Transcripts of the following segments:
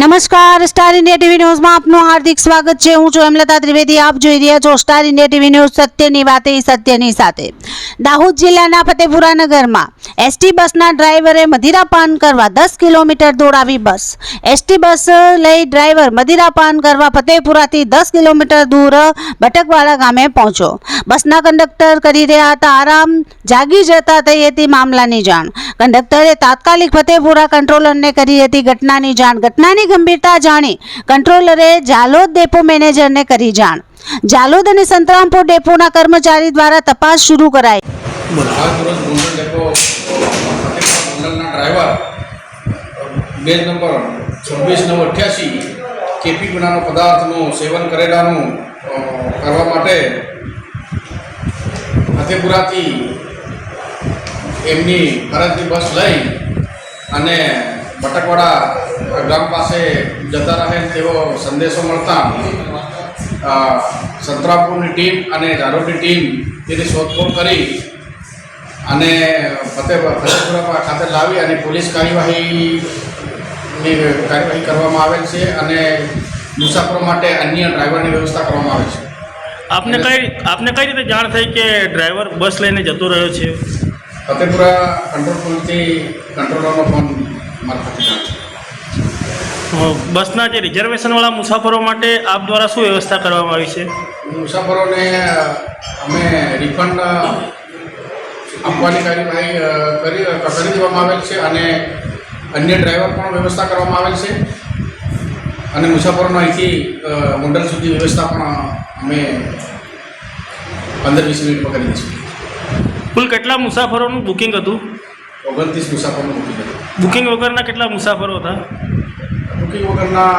નમસ્કાર star India TV ન્યૂઝમાં આપનું હાર્દિક સ્વાગત છે. હું છું હેમલતા ત્રિવેદી. આપ જોઈ રહ્યા છો સ્ટાર ઇન્ડિયા ટીવી ન્યૂઝ સત્યની વાતે, સત્યની સાથે. દાહોદ જિલ્લાના ફતેપુરા નગરમાં એસટી બસના ડ્રાઈવરે મદિરાપાન કરવા દસ કિલોમીટર દોડાવી બસ. એસટી બસ લઈ ડ્રાઈવર મદિરાપાન કરવા ફતેપુરાથી દસ કિલોમીટર દૂર બટકવાડા ગામે પહોંચ્યો. બસના કંડક્ટર કરી રહ્યા હતા. આરામ જાગી જતા થઈ હતી મામલાની જાણ. કંડક્ટરે તાત્કાલિક ફતેપુરા કંટ્રોલરને કરી હતી ઘટનાની જાણ. ઘટનાની ગંભીરતા જાણી કંટ્રોલરે જાલોદ ડેપો મેનેજરને કરી જાણ. જાલોદ અને સંતરામપુર ડેપોના કર્મચારી દ્વારા તપાસ શરૂ કરાઈ. બે નંબર, છવ્વીસ નવ અઠ્યાસી, કેપી ગુનાનો પદાર્થનું સેવન કરેલાનું કરવા માટે ફતેપુરાથી એમની ફરજની બસ લઈ અને બટકવાડા ગામ પાસે જતા રહે તેવો સંદેશો મળતા સંતરાપુરની ટીમ અને ઝારોડની ટીમ તેની શોધખોળ કરી અને ફતેહ ફતેપુરા ખાતે લાવી અને પોલીસ કાર્યવાહીની કાર્યવાહી કરવામાં આવેલ છે અને મુસાફરો માટે અન્ય ડ્રાઈવરની વ્યવસ્થા કરવામાં આવે છે. આપને કઈ આપને કઈ રીતે જાણ થઈ કે ડ્રાઈવર બસ લઈને જતો રહ્યો છે? ફતેપુરા કંટ્રોલ પોઈન્ટથી કંટ્રોલરનો ફોન બસના જે રિઝર્વેશનવાળા મુસાફરો માટે આપ દ્વારા શું વ્યવસ્થા કરવામાં આવી છે? મુસાફરોને અમે રિફંડ આપવાની કાર્યવાહી કરી કરી દેવામાં આવેલ છે અને અન્ય ડ્રાઈવર પણ વ્યવસ્થા કરવામાં આવેલ છે. અને મુસાફરોનો અહીંથી મુંડલ સુધી વ્યવસ્થા પણ અમે પંદર વીસ મિનિટમાં કરી છીએ. કુલ કેટલા મુસાફરોનું બુકિંગ હતું? ઓગણત્રીસ મુસાફરનું બુકિંગ હતું. બુકિંગ વગરના કેટલા મુસાફરો હતા? બુકિંગ વગરના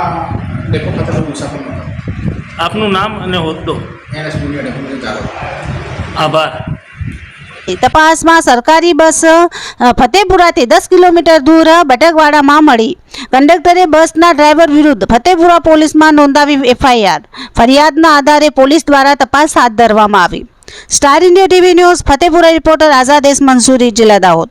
ડેપો ખાતે મુસાફર આપનું નામ અને હોદ્દો? એનએસ મુનિયા ડેપો ચાલો. આભાર. તપાસમાં સરકારી બસ ફતેપુરાથી દસ કિલોમીટર દૂર બટકવાડામાં મળી. કંડક્ટરે બસના ડ્રાઈવર વિરુદ્ધ ફતેપુરા પોલીસમાં નોંધાવી એફઆઈઆર. ફરિયાદના આધારે પોલીસ દ્વારા તપાસ હાથ ધરવામાં આવી. Star India TV news Fatepura reporter Azadesh Mansuri જિલ્લા દાહોદ.